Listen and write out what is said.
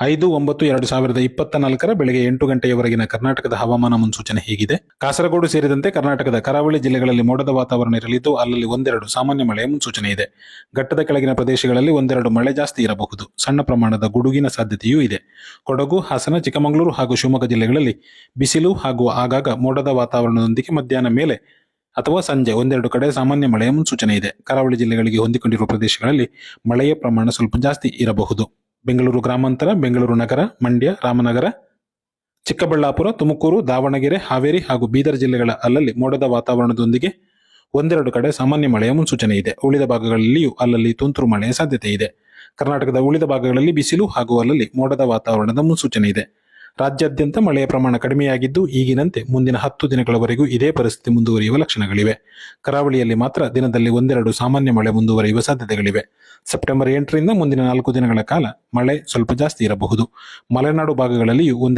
ಐದು ಒಂಬತ್ತು ಎರಡು ಸಾವಿರದ ಇಪ್ಪತ್ತ ನಾಲ್ಕರ ಬೆಳಗ್ಗೆ ಎಂಟು ಗಂಟೆಯವರೆಗಿನ ಕರ್ನಾಟಕದ ಹವಾಮಾನ ಮುನ್ಸೂಚನೆ ಹೀಗಿದೆ. ಕಾಸರಗೋಡು ಸೇರಿದಂತೆ ಕರ್ನಾಟಕದ ಕರಾವಳಿ ಜಿಲ್ಲೆಗಳಲ್ಲಿ ಮೋಡದ ವಾತಾವರಣ ಇರಲಿದ್ದು, ಅಲ್ಲಲ್ಲಿ ಒಂದೆರಡು ಸಾಮಾನ್ಯ ಮಳೆಯ ಮುನ್ಸೂಚನೆ ಇದೆ. ಘಟ್ಟದ ಕೆಳಗಿನ ಪ್ರದೇಶಗಳಲ್ಲಿ ಒಂದೆರಡು ಮಳೆ ಜಾಸ್ತಿ ಇರಬಹುದು. ಸಣ್ಣ ಪ್ರಮಾಣದ ಗುಡುಗಿನ ಸಾಧ್ಯತೆಯೂ ಇದೆ. ಕೊಡಗು, ಹಾಸನ, ಚಿಕ್ಕಮಗಳೂರು ಹಾಗೂ ಶಿವಮೊಗ್ಗ ಜಿಲ್ಲೆಗಳಲ್ಲಿ ಬಿಸಿಲು ಹಾಗೂ ಆಗಾಗ ಮೋಡದ ವಾತಾವರಣದೊಂದಿಗೆ ಮಧ್ಯಾಹ್ನ ಮೇಲೆ ಅಥವಾ ಸಂಜೆ ಒಂದೆರಡು ಕಡೆ ಸಾಮಾನ್ಯ ಮಳೆಯ ಮುನ್ಸೂಚನೆ ಇದೆ. ಕರಾವಳಿ ಜಿಲ್ಲೆಗಳಿಗೆ ಹೊಂದಿಕೊಂಡಿರುವ ಪ್ರದೇಶಗಳಲ್ಲಿ ಮಳೆಯ ಪ್ರಮಾಣ ಸ್ವಲ್ಪ ಜಾಸ್ತಿ ಇರಬಹುದು. ಬೆಂಗಳೂರು ಗ್ರಾಮಾಂತರ, ಬೆಂಗಳೂರು ನಗರ, ಮಂಡ್ಯ, ರಾಮನಗರ, ಚಿಕ್ಕಬಳ್ಳಾಪುರ, ತುಮಕೂರು, ದಾವಣಗೆರೆ, ಹಾವೇರಿ ಹಾಗೂ ಬೀದರ್ ಜಿಲ್ಲೆಗಳ ಅಲ್ಲಲ್ಲಿ ಮೋಡದ ವಾತಾವರಣದೊಂದಿಗೆ ಒಂದೆರಡು ಕಡೆ ಸಾಮಾನ್ಯ ಮಳೆಯ ಮುನ್ಸೂಚನೆ ಇದೆ. ಉಳಿದ ಭಾಗಗಳಲ್ಲಿಯೂ ಅಲ್ಲಲ್ಲಿ ತುಂತುರು ಮಳೆಯ ಸಾಧ್ಯತೆ ಇದೆ. ಕರ್ನಾಟಕದ ಉಳಿದ ಭಾಗಗಳಲ್ಲಿ ಬಿಸಿಲು ಹಾಗೂ ಅಲ್ಲಲ್ಲಿ ಮೋಡದ ವಾತಾವರಣದ ಮುನ್ಸೂಚನೆ ಇದೆ. ರಾಜ್ಯಾದ್ಯಂತ ಮಳೆಯ ಪ್ರಮಾಣ ಕಡಿಮೆಯಾಗಿದ್ದು, ಈಗಿನಂತೆ ಮುಂದಿನ ಹತ್ತು ದಿನಗಳವರೆಗೂ ಇದೇ ಪರಿಸ್ಥಿತಿ ಮುಂದುವರಿಯುವ ಲಕ್ಷಣಗಳಿವೆ. ಕರಾವಳಿಯಲ್ಲಿ ಮಾತ್ರ ದಿನದಲ್ಲಿ ಒಂದೆರಡು ಸಾಮಾನ್ಯ ಮಳೆ ಮುಂದುವರಿಯುವ ಸಾಧ್ಯತೆಗಳಿವೆ. ಸೆಪ್ಟೆಂಬರ್ ಎಂಟರಿಂದ ಮುಂದಿನ ನಾಲ್ಕು ದಿನಗಳ ಕಾಲ ಮಳೆ ಸ್ವಲ್ಪ ಜಾಸ್ತಿ ಇರಬಹುದು. ಮಲೆನಾಡು ಭಾಗಗಳಲ್ಲಿಯೂ ಒಂದೆರಡು